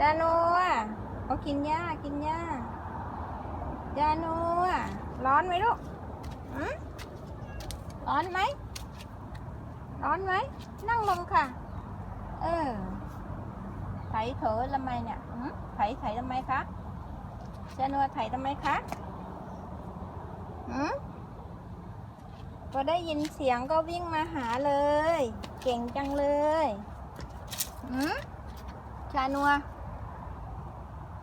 จานัวเอากินหญ้ากินหญ้าจานัวร้อนไหมลูกหืมร้อนไหมร้อนไหมนั่งลงค่ะ เออไถเถอทำไมเนี่ยหืมไถไถทำไมคะจานัวไถทำไมคะหืมพอได้ยินเสียงก็วิ่งมาหาเลย เก่งจังเลยหืมชานัว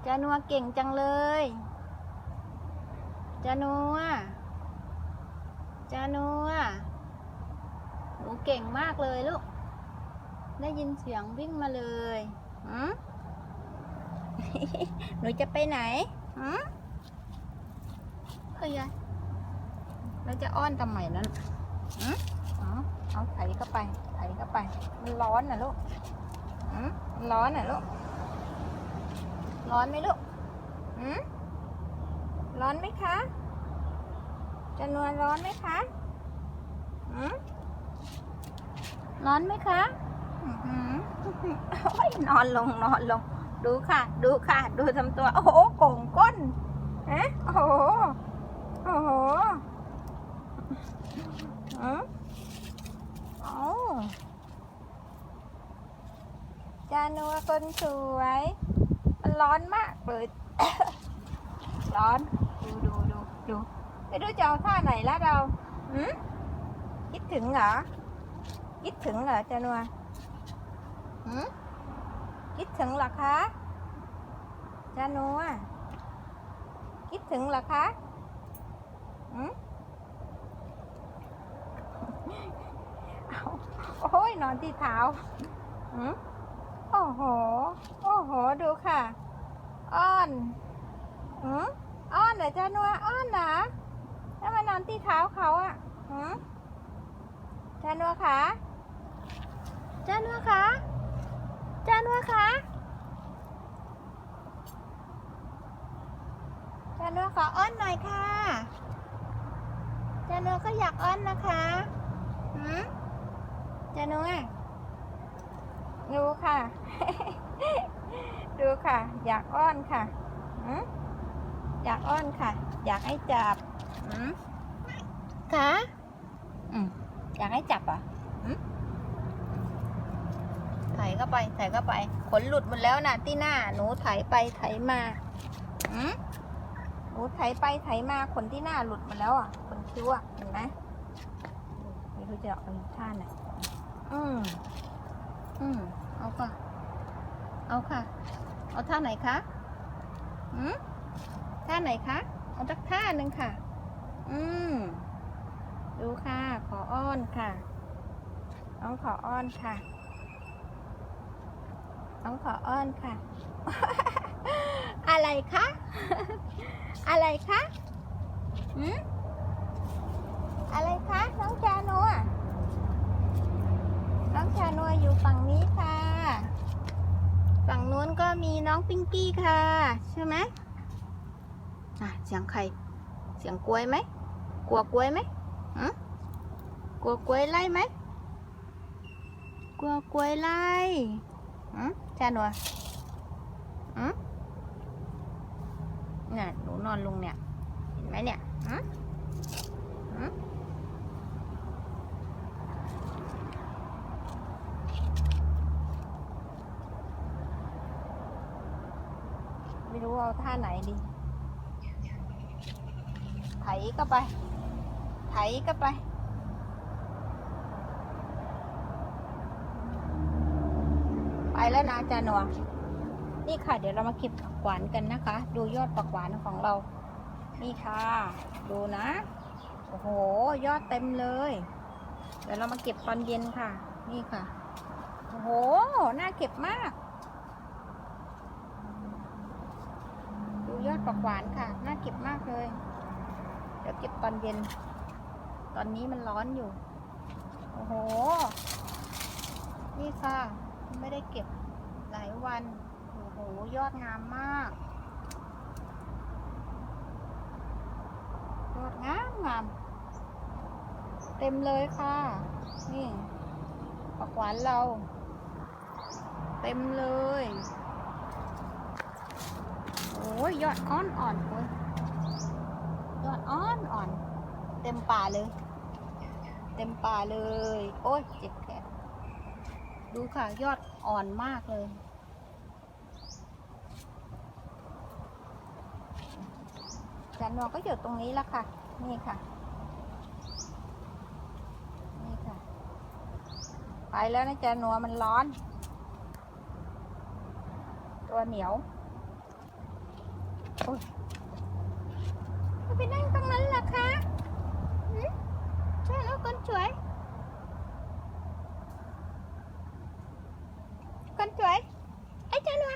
จานัวเก่งจังเลยจานัวจานัวหนูเก่งมากเลยลูก ได้ยินเสียงวิ่งมาเลยหืมหนูจะไปไหนหืมเฮ้ยยาเราจะอ้อนทำไมนั้นหืมเอาเอาไถเข้าไป ไถเข้าไป มันร้อนน่ะลูกหืมมันร้อนน่ะลูก ร้อนไหมลูกหืมร้อนไหมคะจะนวลร้อนไหมคะหืมร้อนไหมคะอื้อหือโอ้ยนอนลงนอนลง ดูค่ะ ดูค่ะ ดูทำตัว โอ้โหโก่งก้นเอ๊ะโอ้โห โอ้โหอืมอ้าจานัวคนสวย ร้อนมากเลย ร้อน ดูดูดูดูไม่รู้จะเอาท่าไหนละเราหืมคิดถึงเหรอ คิดถึงเหรอจันวาหืมคิดถึงเหรอคะจานัวคิดถึงเหรอคะหืมโอ้ยนอนที่เท้าหืมโอ้โห โอ้โห ดูค่ะ อ้อนหืมอ้อนเหรอจ้านัวอ้อนเหรอแล้วมานอนที่เท้าเขาอะหืมจ้านัวคะจ้านัวคะจ้านัวคะจ้านัวขออ้อนหน่อยค่ะจ้านัวก็อยากอ้อนนะคะหืมจ้านัวดูค่ะ ดูค่ะ อยากอ้อนค่ะหืมอยากอ้อนค่ะ อยากให้จับหืมค่ะอืมอยากให้จับเหรอะไถเข้าไปไถเข้าไปขนหลุดหมดแล้วนะที่หน้า หนูไถไปไถมาหืมหนูไถไปไถมาขนที่หน้าหลุดหมดแล้วอะขนคิ้วอะเห็นไหมไม่รู้จะเอาอีกท่าไหนอืมอืมเอาค่ะ เอาค่ะ เอาท่าไหนคะอืมท่าไหนคะ เอาสักท่าหนึ่งค่ะ อืม ดูค่ะ ขออ้อนค่ะ น้องขออ้อนค่ะ น้องขออ้อนค่ะ อะไรคะ อะไรคะอืมอะไรคะ น้องจานัวน้องชานัวอยู่ฝั่งนี้ค่ะ ฝั่งนู้นก็มีน้องปิงกี้ค่ะ ใช่ไหมอะเสียงใคร เสียงกล้วยไหมกลัวกล้วยไหมหืมกลัวกล้วยไล่ไหมกลัวกล้วยไล่หืมชานัวหืมเนี่ยหนูนอนลงเนี่ย เห็นไหมเนี่ยหืมหืม ไม่รู้เอาท่าไหนดี ไถก็ไป ไถก็ไป ไปแล้วนะอาจารย์หนวนี่ค่ะ เดี๋ยวเรามาเก็บผักหวานกันนะคะ ดูยอดผักหวานของเรา นี่ค่ะ ดูนะ โอ้โห ยอดเต็มเลย เดี๋ยวเรามาเก็บตอนเย็นค่ะ นี่ค่ะ โอ้โห น่าเก็บมาก ยอดผักหวานค่ะ น่าเก็บมากเลย เดี๋ยวเก็บตอนเย็น ตอนนี้มันร้อนอยู่ โอ้โห นี่ค่ะ ไม่ได้เก็บหลายวัน โอ้โห ยอดงามมาก ยอดงามงาม เต็มเลยค่ะ นี่ผักหวานเรา เต็มเลย ยยอดอ่อนอ่อนโอ้ยยอดอ่อนอ่อน เต็มป่าเลย เต็มป่าเลย โอ้ยเจ็บแขนดูค่ะยอดอ่อนมากเลยจานนวก็อยู่ตรงนี้แล้วค่ะ นี่ค่ะ นี่ค่ะ ไปแล้วนะจานนัวมันร้อน ตัวเหนียว จะไปนั่งตรงนั้นล่ะคะใช่แล้วคนสวย คนสวย ไอ้จานัว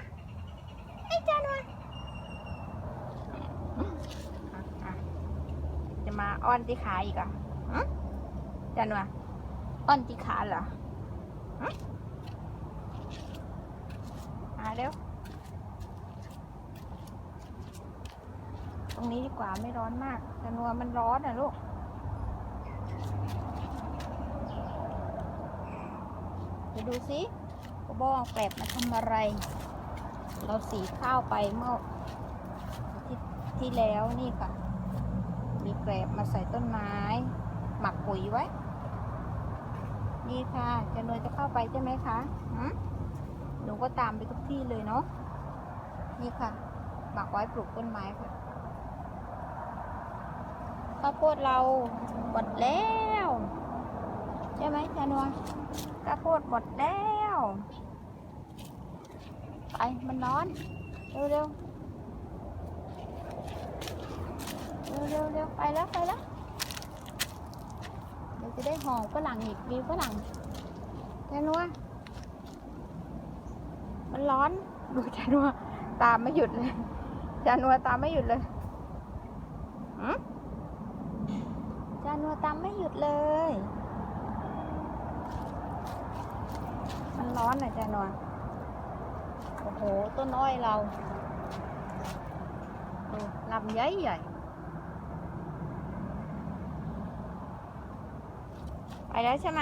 ไอ้จานัวอะจะมาอ้อนที่ขาอีกอะจานัวอ้อนที่ขาเหรอมาเร็ว ตรงนี้ดีกว่าไม่ร้อนมากแต่นัวมันร้อนอะลูกไปดูสิกระบองแกลบมาทำอะไร เราสีข้าวไปเมื่อที่ที่แล้วนี่ค่ะ มีแกลบมาใส่ต้นไม้ หมักปุ๋ยไว้ นี่ค่ะจะนวยจะเข้าไปใช่ไหมคะหืมหนูก็ตามไปทุกที่เลยเนาะนี่ค่ะหมักไว้ปลูกต้นไม้ค่ะ ข้าวโพดเราหมดแล้วใช่ไหมจานวลข้าวโพดหมดแล้วไปมันร้อนเร็วเร็วเร็วเร็วเร็วไปแล้วไปแล้วเดี๋ยวจะได้ห่อฝรั่งอีกวิวฝรั่งจานวลมันร้อนดูจานวลตามไม่หยุดเลยจานวลตามไม่หยุดเลยอืม จานัวตามไม่หยุดเลย มันร้อนนะจานัวโอ้โห ต้นอ้อยเราดูลำใหญ่ใหญ่ไปแล้วใช่ไหม